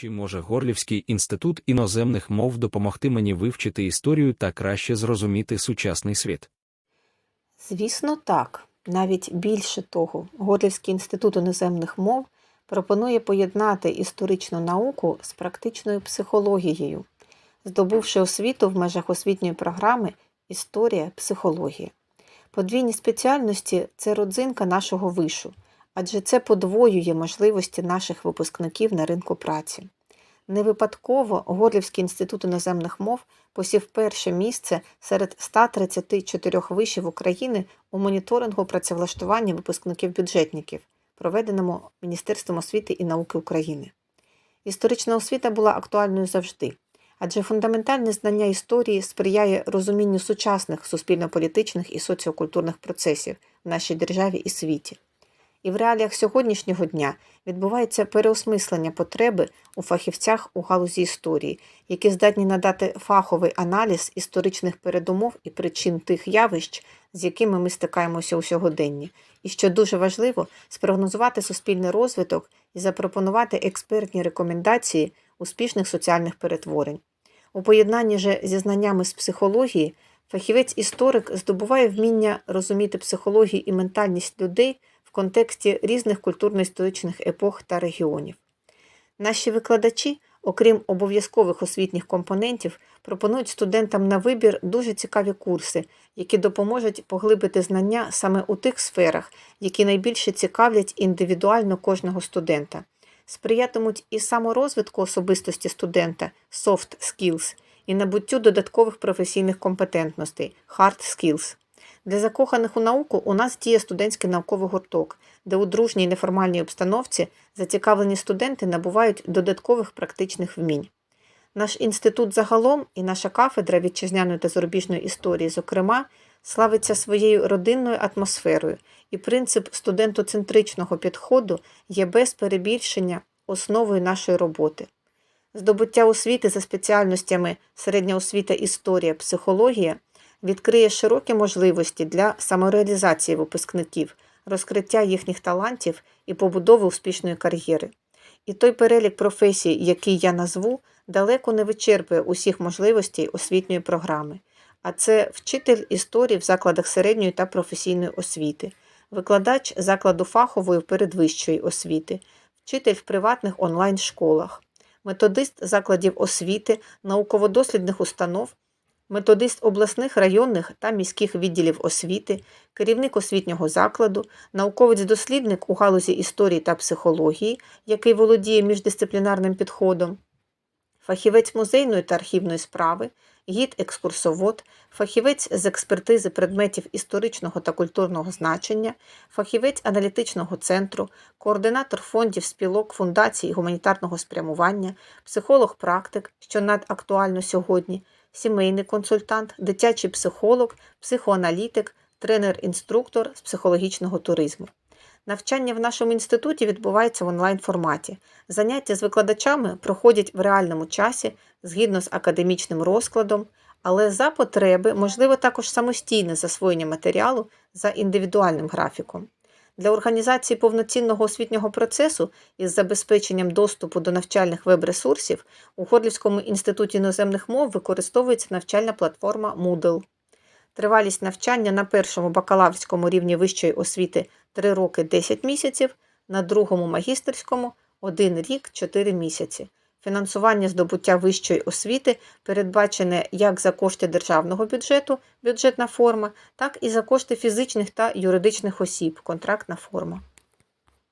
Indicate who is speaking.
Speaker 1: Чи може Горлівський інститут іноземних мов допомогти мені вивчити історію та краще зрозуміти сучасний світ?
Speaker 2: Звісно, так. Навіть більше того, Горлівський інститут іноземних мов пропонує поєднати історичну науку з практичною психологією, здобувши освіту в межах освітньої програми Історія психологія. Подвійні спеціальності це родзинка нашого вишу, адже це подвоює можливості наших випускників на ринку праці. Не випадково Горлівський інститут іноземних мов посів перше місце серед 134 вишів України у моніторингу працевлаштування випускників-бюджетників, проведеному Міністерством освіти і науки України. Історична освіта була актуальною завжди, адже фундаментальне знання історії сприяє розумінню сучасних суспільно-політичних і соціокультурних процесів в нашій державі і світі. І в реаліях сьогоднішнього дня відбувається переосмислення потреби у фахівцях у галузі історії, які здатні надати фаховий аналіз історичних передумов і причин тих явищ, з якими ми стикаємося у сьогоденні, і що дуже важливо, спрогнозувати суспільний розвиток і запропонувати експертні рекомендації успішних соціальних перетворень. У поєднанні же зі знаннями з психології фахівець-історик здобуває вміння розуміти психологію і ментальність людей в контексті різних культурно-історичних епох та регіонів. Наші викладачі, окрім обов'язкових освітніх компонентів, пропонують студентам на вибір дуже цікаві курси, які допоможуть поглибити знання саме у тих сферах, які найбільше цікавлять індивідуально кожного студента, сприятимуть і саморозвитку особистості студента soft skills, і набуттю додаткових професійних компетентностей hard skills. Для закоханих у науку у нас діє студентський науковий гурток, де у дружній неформальній обстановці зацікавлені студенти набувають додаткових практичних вмінь. Наш інститут загалом і наша кафедра вітчизняної та зарубіжної історії, зокрема, славиться своєю родинною атмосферою, і принцип студентоцентричного підходу є без перебільшення основою нашої роботи. Здобуття освіти за спеціальностями середня освіта історія, психологія відкриє широкі можливості для самореалізації випускників, розкриття їхніх талантів і побудови успішної кар'єри. І той перелік професій, який я назву, далеко не вичерпує усіх можливостей освітньої програми. А це вчитель історії в закладах середньої та професійної освіти, викладач закладу фахової передвищої освіти, вчитель в приватних онлайн-школах, методист закладів освіти, науково-дослідних установ, методист обласних, районних та міських відділів освіти, керівник освітнього закладу, науковець-дослідник у галузі історії та психології, який володіє міждисциплінарним підходом, фахівець музейної та архівної справи, гід-екскурсовод, фахівець з експертизи предметів історичного та культурного значення, фахівець аналітичного центру, координатор фондів спілок, фундацій гуманітарного спрямування, психолог-практик, що надактуально сьогодні, сімейний консультант, дитячий психолог, психоаналітик, тренер-інструктор з психологічного туризму. Навчання в нашому інституті відбувається в онлайн-форматі. Заняття з викладачами проходять в реальному часі згідно з академічним розкладом, але за потреби можливо також самостійне засвоєння матеріалу за індивідуальним графіком. Для організації повноцінного освітнього процесу із забезпеченням доступу до навчальних веб-ресурсів у Горлівському інституті іноземних мов використовується навчальна платформа Moodle. Тривалість навчання на першому бакалаврському рівні вищої освіти 3 роки 10 місяців, на другому магістерському 1 рік 4 місяці. Фінансування здобуття вищої освіти передбачене як за кошти державного бюджету, бюджетна форма, так і за кошти фізичних та юридичних осіб, контрактна форма.